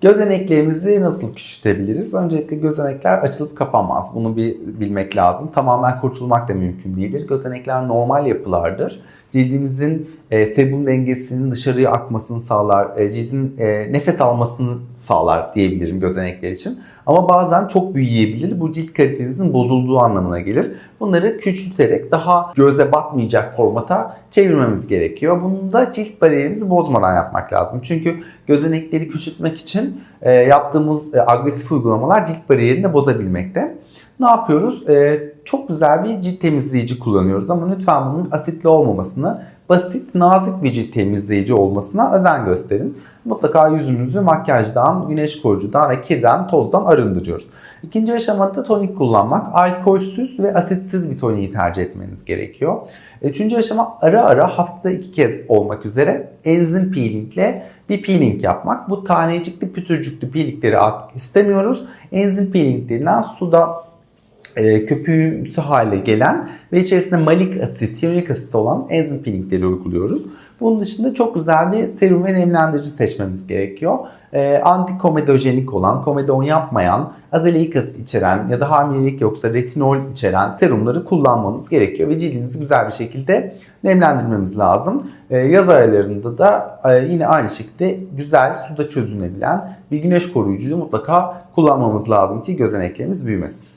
Gözeneklerimizi nasıl küçültebiliriz? Öncelikle gözenekler açılıp kapanmaz. Bunu bir bilmek lazım. Tamamen kurtulmak da mümkün değildir. Gözenekler normal yapılardır. Cildinizin e, sebum dengesinin dışarıya akmasını sağlar, e, cildin e, nefes almasını sağlar diyebilirim gözenekler için. Ama bazen çok büyüyebilir. Bu cilt kalitenizin bozulduğu anlamına gelir. Bunları küçülterek daha gözle batmayacak formata çevirmemiz gerekiyor. Bunu da cilt bariyerimizi bozmadan yapmak lazım. Çünkü gözenekleri küçültmek için e, yaptığımız e, agresif uygulamalar cilt bariyerini de bozabilmekte. Ne yapıyoruz? E, çok güzel bir cilt temizleyici kullanıyoruz ama lütfen bunun asitli olmamasını, basit, nazik bir cilt temizleyici olmasına özen gösterin. Mutlaka yüzümüzü makyajdan, güneş koruyucudan ve kirden, tozdan arındırıyoruz. İkinci aşamada tonik kullanmak. Alkolsüz ve asitsiz bir toniği tercih etmeniz gerekiyor. Üçüncü aşama ara ara haftada iki kez olmak üzere enzim peelingle bir peeling yapmak. Bu tanecikli pütürcüklü peelingleri artık istemiyoruz. Enzim peelinglerinden suda e, köpüğümsü hale gelen ve içerisinde malik asit, hyaluronik asit olan enzim peelingleri uyguluyoruz. Bunun dışında çok güzel bir serum ve nemlendirici seçmemiz gerekiyor. E, antikomedojenik olan, komedon yapmayan, azaleik asit içeren ya da hamilelik yoksa retinol içeren serumları kullanmamız gerekiyor ve cildimizi güzel bir şekilde nemlendirmemiz lazım. E, yaz aylarında da e, yine aynı şekilde güzel suda çözünebilen bir güneş koruyucuyu mutlaka kullanmamız lazım ki gözeneklerimiz büyümesin.